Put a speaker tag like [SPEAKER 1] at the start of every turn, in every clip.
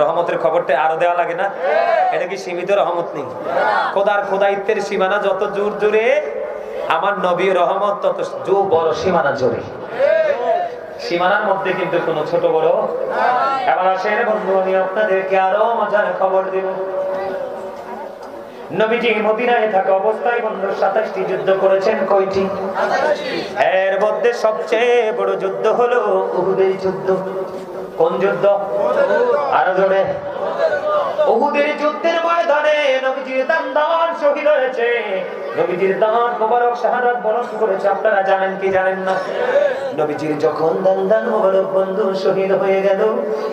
[SPEAKER 1] রহমতের খবরটা আরও দেওয়া লাগে না? এটা কি সীমিত রহমত নেই? খোদার খোদাইত্বের সীমানা যত জোর জোরে আমার নবী রহমত তত জো বড় সীমানা জোরে। সীমানার মধ্যে কিন্তু কোনো ছোট বড় এবার আসেন বন্ধু আমি আপনাদেরকে আরও মজার খবর দেব। নবীজি মদিনায় থাকা অবস্থায় বন্ধু সাতাশটি যুদ্ধ করেছেন। কয়টি? এর মধ্যে সবচেয়ে বড় যুদ্ধ হলো উহুদের যুদ্ধ। কোন যুদ্ধ? আরও জোরে। উহুদের যুদ্ধের ময়দানে নবীজির দান শহীদ হয়েছে। নবীজির দান মোবারক শাহাদাত বরণ করেছে, আপনারা জানেন কি জানেন না? নবীজির যখন দান দান মোবারক বন্ধু শহীদ হয়ে গেল,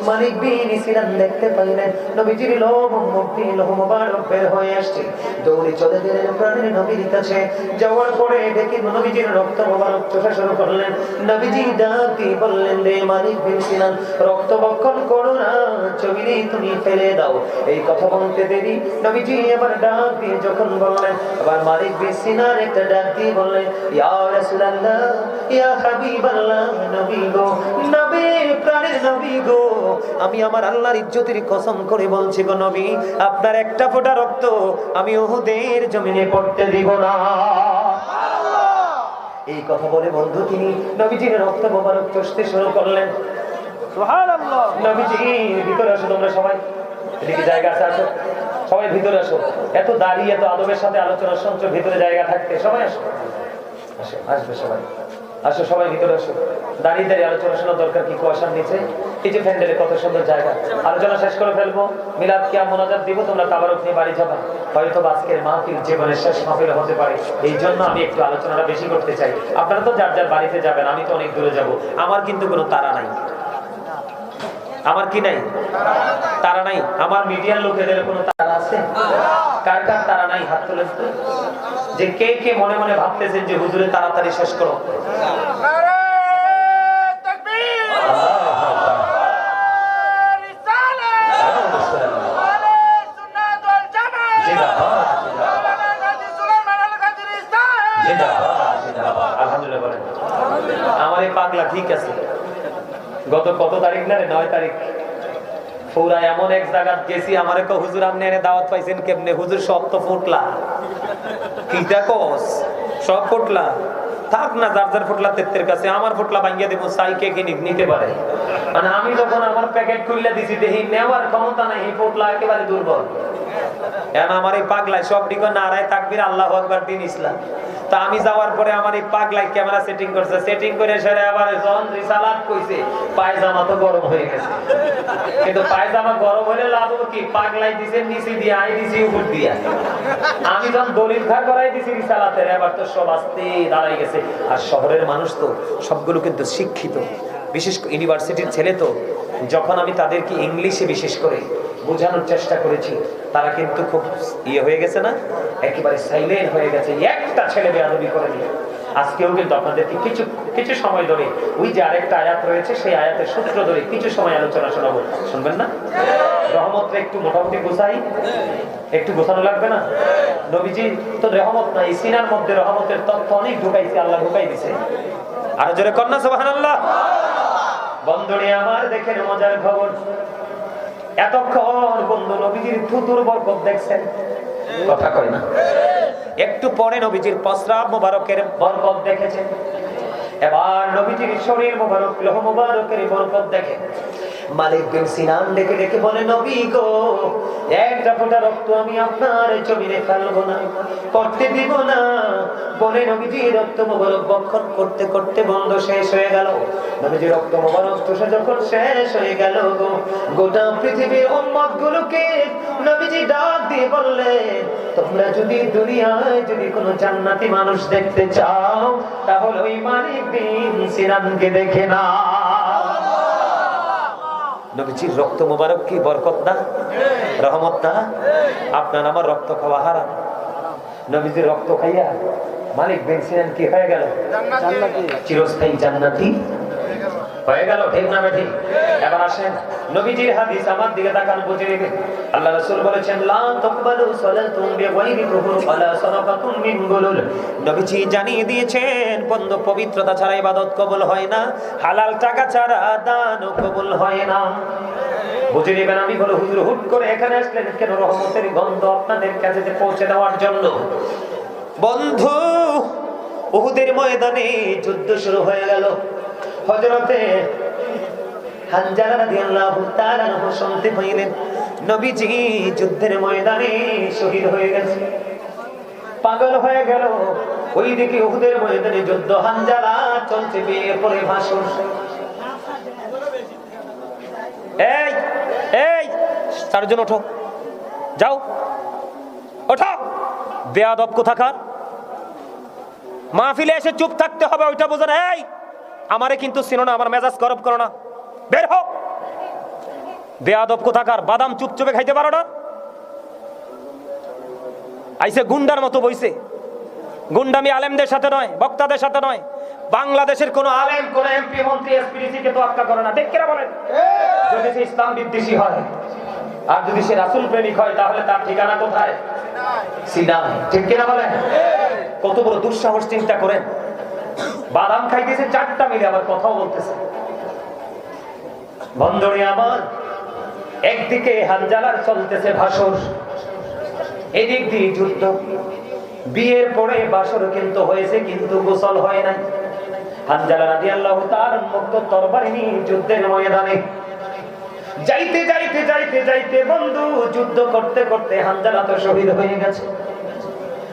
[SPEAKER 1] মালিক বিন সিরান দেখতে পাইলেন, নবীজির লোম মুক্তি লোহ মোবারক বের হয়ে আসছে। দৌড়ে চলে গেলেন প্রাণের নবীর কাছে, যাওয়ার পরে দেখি নবীজির রক্ত মোবারক চোষা শুরু করলেন। নবীজি ডাক বললেন, রে মালিক বিন সিরান, রক্ত বক্ষণ করো না ছবি তুমি ফেলে দাও। এই কথা বলতে দেরি, নবীজি আবার ডাক দিয়ে যখন বললেন আবার মালিক বিন সিনার একটা ডাক দিয়ে বললেন ইয়া রাসূলুল্লাহ ইয়া হাবিবাল্লাহ নবী গো নবী প্রাণের নবী গো। আমি আমার আল্লাহর ইজ্জতের কসম করে বলছি গো নবী আপনার একটা ফোঁটা রক্ত আমি উহুদের জমিনে পড়তে দিব না। এই কথা বলে বন্ধু তিনি নবীজির রক্ত মোবারক চষতে শুরু করলেন। নবীজি ভিতরে আসো তোমরা সবাই। এদিকে জায়গা আছে আসো সবাই ভিতরে আসো। এত দাঁড়িয়ে, এত আদবের সাথে আলোচনা শুনছো, ভিতরে জায়গা থাকতে। সবাই আসো। আসো, আসবে সবাই। আসো, সবাই ভিতরে আসো। দাঁড়িয়ে দাঁড়িয়ে আলোচনা শোনার দরকার কি? কুয়াশার নিচে। এই যে প্যান্ডেলে কত সুন্দর জায়গা। আলোচনা শেষ করে ফেলব। মিলাদ কিয়া মোনাজাত দিব? তোমরা তাবারক নিয়ে বাড়ি যাবা। হয়তো আজকের মাহফিল জীবনের শেষ মাহফিল হতে পারে। এই জন্য আমি একটু আলোচনাটা বেশি করতে চাই। আপনারা তো যার যার বাড়িতে যাবেন, আমি তো অনেক দূরে যাব। আমার কিন্তু কোনো তারা নাই। আমার কি নাই? তারা নাই। আমার মিডিয়ার লোকেদের কোনো তারা আছে? কার কার তারা নাই? হাত তুলে যে কে কে মনে মনে ভাবতেছেন যে হুজুরে তাড়াতাড়ি শেষ করো। বলেন। আমার এই পাগলা ঠিক আছে। গত কত তারিখ না রে? নয় তারিখ। পুরা এমন এক জায়গা গেছি, আমার এক হুজুর, আপনি এনে দাওয়াত পাইছেন কেমনে? হুজুর, সব তো ফুটলা। কিটা কস? সব ফুটলা। থাক না, যার যার ফুটলা, তেত্তের কাছে। আমার ফুটলা ভাঙ্গিয়ে দেবো সাইকে কিনি নিতে পারে। মানে আমি যখন আমার প্যাকেট খুললে দিছি দেখি নেওয়ার ক্ষমতা নাই ফুটলা একেবারে দুর্বল। এখন আমার এই পাগলায় সব দিকে নারায় তাকবির, আল্লাহ আকবার, দিন ইসলাম। তা আমি যাওয়ার পরে আমার এই পাগলায় ক্যামেরা সেটিং করছে। সেটিং করে সেরে আবার জন রিসালাত কইছে, পায়জামা তো গরম হয়ে গেছে। কিন্তু পায়জামা গরম হলে লাভ কি? পাগলাই দিছে, নিচে দিয়ে আই দিছি, উপর দিয়া আমি যখন দলিল খা করাই দিছি রিসালাতের, এবার তো সব আস্তে দাঁড়াই গেছে। আর শহরের মানুষ তো সবগুলো কিন্তু শিক্ষিত। বিশেষ ইউনিভার্সিটির ছেলে তো, যখন আমি তাদেরকে ইংলিশে বিশেষ করে বোঝানোর চেষ্টা করেছি। তারা কিন্তু খুব ইয়ে হয়ে গেছে না? একেবারে সাইলেন্ট হয়ে গেছে। একটা ছেলে বেয়াদবি করে নিয়ে। আজকেও কিন্তু আপনাদেরকে কিছু কিছু সময় ধরে ওই যে আরেকটা আয়াত রয়েছে, সেই আয়াতের সূত্র ধরে কিছু সময় আলোচনা শোনাবো। শুনবেন না? রহমতটা একটু মোটামুটি গোছাই। একটু গোছানো লাগবে না? নবীজি, তো রহমত নাই, সিনার মধ্যে রহমতের তথ্য অনেক ঢুকাইছে, আল্লাহ ঢুকাই দিছে। আরও জোরে কন্যা সুবহানাল্লাহ। বন্ধুরে, আমার দেখেন মজার খবর। এতক্ষণ বন্ধু নবীজির থুতুর বরকত দেখছেন। কথা কয় না। একটু পরে নবীজির মোবারকের বরকত দেখেছেন। এবার নবীজির শরীর বরকত দেখে। মালিক বিন সিনান বলে, নবী গো, একটা ফোঁটা রক্ত আমি আপনার জমিনে ফেলব না, করতে দিব না। বলে নবীজি রক্ত মোবারক বক্ষণ করতে করতে বন্ধ শেষ হয়ে গেল। নবীজি রক্ত মোবারক চষে যখন শেষ হয়ে গেল গোটা পৃথিবীর উম্মত গুলোকে নবীজি ডাক দিয়ে বললেন তোমরা যদি দুনিয়ায় যদি কোনো জান্নাতি মানুষ দেখতে চাও তাহলে ওই মালিক বিন সিনানকে দেখে না নবীজির রক্ত মোবারক কি বরকত না? রহমত না? আপনার আমার রক্ত খাওয়া হারাম। নবীজির রক্ত খাইয়া মালিক বিন সিনান কি হয়ে গেল? চিরস্থায়ী জান্নাতি। হয়ে গেল ঠিক না বেঠিক এবার আসেন, নবীজির হাদিস আমার দিকে তাকান, বুঝে নেবেন। আল্লাহ রাসূল বলেছেন, লা তাকবালু সালাতুম বিগাইরি ওয়ালা সাদাকাতুম মিন গুলুল। নবীজি জানিয়ে দিয়েছেন, বন্ধ পবিত্রতা ছাড়া ইবাদত কবুল হয় না, হালাল টাকা ছাড়া দানও কবুল হয় না। বুঝে নেবেন, আমি বলে, হুজুর, হুট করে এখানে আসলেন কেন? রহমতের গন্ধ আপনাদের কাছে পৌঁছে দেওয়ার জন্য। বন্ধু, উহুদের ময়দানে যুদ্ধ শুরু হয়ে গেল। ময়দানে হয়ে গেছে। পাগল হয়ে যুদ্ধ এই এই, চারজন ওঠো। যাও। ওঠো। বেয়াদব কোথাকার? মাহফিলে এসে চুপ থাকতে হবে, ওইটা বোঝো এই আমারে কিন্তু চিনো না, আমার মেজাজ গরব করো না। বের হোক বেয়াদব কোথাকার, বাদাম চুপচুপে খাইতে পারো না। আইসে গুন্ডার মতো বইছে। গুন্ডামি আলেমদের সাথে নয়, বক্তাদের সাথে নয়। বাংলাদেশের কোন আলেম, কোন এমপি, মন্ত্রী এসপিডিসি কে তোয়াক্কা করে না। কিনা বলেন? যদি সে ইসলাম বিদ্বেষী হয়, আর যদি সে রাসূল প্রেমিক হয়, তাহলে তার ঠিকানা কোথায়? সিনাই ঠিক কিনা বলেন? কত বড় দুঃসাহস চিন্তা করেন। বাদাম খাইতেছে, চারটা মিলে আবার কথাও বলতেছে। বন্ধনে আমার, একদিকে হানজালার চলতেছে ভাষণ এদিক দিয়ে যুদ্ধ। বিয়ের পরে বাসর কিন্তু হয়েছে, কিন্তু গোসল হয় নাই। হানজালা রাদিয়াল্লাহু তাআলা মুক্ত তরবারি যুদ্ধের ময়দানে। যাইতে যাইতে যাইতে যাইতে বন্ধু, যুদ্ধ করতে করতে হানজালা তো শহীদ হয়ে গেছে।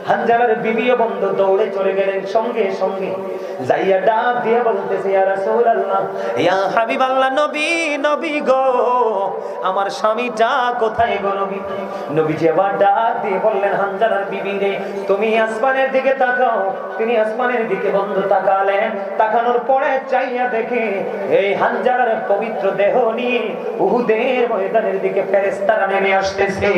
[SPEAKER 1] হানজালার বিবিও বন্ধ দৌড়ে চলে গেলেন সঙ্গে সঙ্গে। যাইয়া ডাক দিয়ে বলতেছে, ইয়া রাসূলুল্লাহ, ইয়া হাবিবাল্লাহ, নবী নবী গো, আমার স্বামীটা কোথায় গো নবী? নবীজি আবার ডাক দিয়ে বললেন, হানজালার বিবি রে, তুমি আসমানের দিকে তাকাও। তিনি আসমানের দিকে বন্ধ তাকালেন। তাকানোর পরে চাইয়া দেখে, এই হানজালার পবিত্র দেহ নিয়ে উহুদের ময়দানের দিকে ফেরেশতারা নেমে আসতেছে।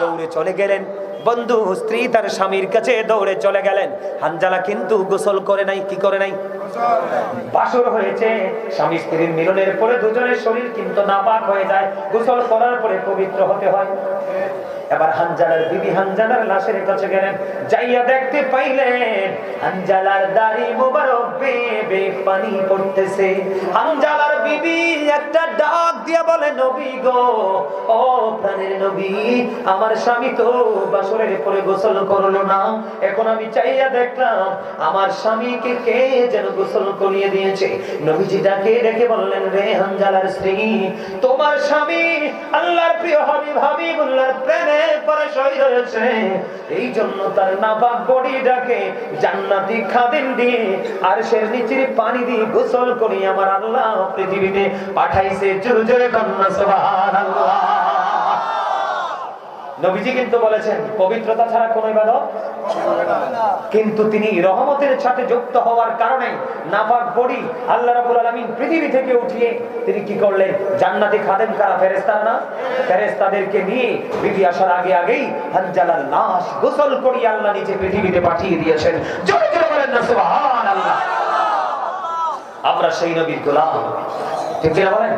[SPEAKER 1] দৌড়ে চলে গেলেন। বন্ধু, স্ত্রী তার স্বামীর কাছে দৌড়ে চলে গেলেন। হানজালা কিন্তু গোসল করে নাই, কি করে নাই? বাসর হয়েছে। স্বামী স্ত্রীর মিলনের পরে দুজনের শরীর কিন্তু নাপাক হয়ে যায়। গোসল করার পরে পবিত্র হতে হয়। এবার হানজালার বিবি হানজালার লাশের কাছে গেলেন। যাইয়া দেখতে পাইলেন, হানজালার দাড়ি মোবারক বেয়ে পানি পড়তেছে। হানজালার বিবি একটা ডাক দিয়া বলে, নবী গো, ও প্রাণের নবী, আমার স্বামী তো বাসরের পরে গোসল করল না। এখন আমি চাইয়া দেখলাম, আমার স্বামীকে কে যেন গোসল করিয়ে দিয়েছে? নবীজি ডাকে ডেকে বললেন, রে হানজালার স্ত্রী, তোমার স্বামী আল্লাহর প্রিয় হাবিব হাবিবুল্লাহর প্রেমে পরে শহীদ হয়েছে এই জন্য তার নাপাক বডিটাকে জান্নাতি খাদিন দিয়ে আর সে নিচের পানি দিয়ে গোসল করি আমার আল্লাহ পৃথিবীতে পাঠাইছে। জোরে জোরে কন্যা, সুবহানাল্লাহ। নবীজি কিন্তু বলেছেন, পবিত্রতা ছাড়া কোনো ইবাদত কিন্তু তিনি রহমতের সাথে যুক্ত হওয়ার কারণে নাপাক বড়ি আল্লাহ রাব্বুল আলামিন পৃথিবী থেকে উঠিয়ে তিনি কি করলেন? জান্নাতি খাদেম কারা ফেরেশতা না ফেরেশতাদেরকে নিয়ে বিবি আসার আগে আগেই হানজালার লাশ গোসল করিয়ে আল্লাহ নিচে পৃথিবীতে পাঠিয়ে দিয়েছেন। জোরে জোরে বলেন না, সুবহানাল্লাহ। আমরা সেই নবীর গোলাম। ঠিক কিনা বলেন?